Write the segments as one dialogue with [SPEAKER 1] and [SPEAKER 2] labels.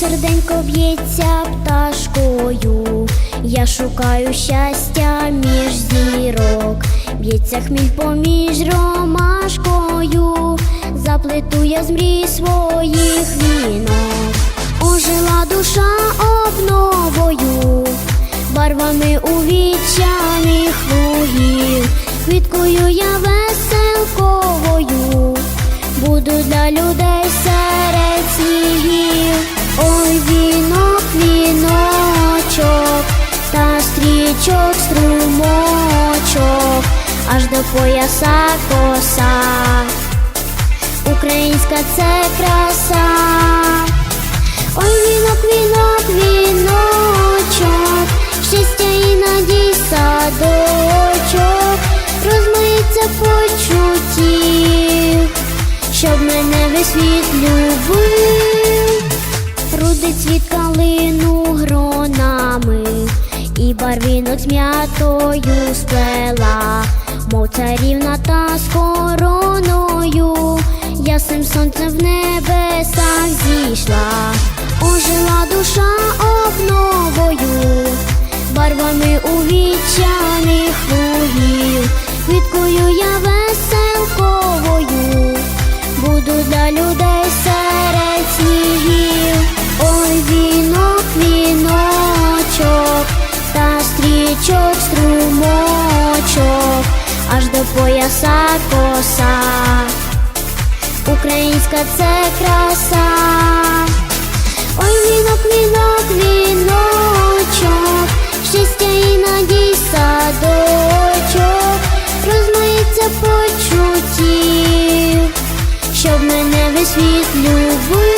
[SPEAKER 1] серденько б'ється пташкою, я шукаю щастя між зірок, б'ється хміль поміж ромашкою, заплету я з мрій своїх вінок, ожила душа обновою, барвами увічаних лугів, квіткою я стрічок, струмочок, аж до пояса коса. Українська це краса. Ой, вінок, вінок, віночок, щастя і надій садочок, розмається почуттів, щоб мене весь світ любив. Рудий цвіт калину гронами, і барвінок з м'ятою сплела, мов царівна та з короною, ясним сонцем в небесах зійшла, ожила душа обновою, барвами увічаних стрічок, струмочок, аж до пояса коса. Українська це краса. Ой, вінок, вінок, віночок, щастя і надій садочок, розмається почуттів, щоб мене весь світ любив.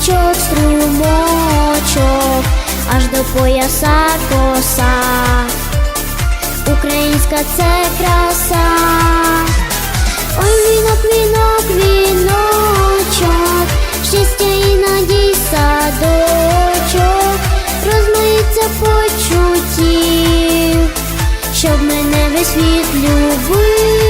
[SPEAKER 1] Стрічок, струмочок, аж до пояса коса. Українська це краса. Ой, вінок, вінок, віночок, щастя і надій садочок, розмається почуттів, щоб мене весь світ любив.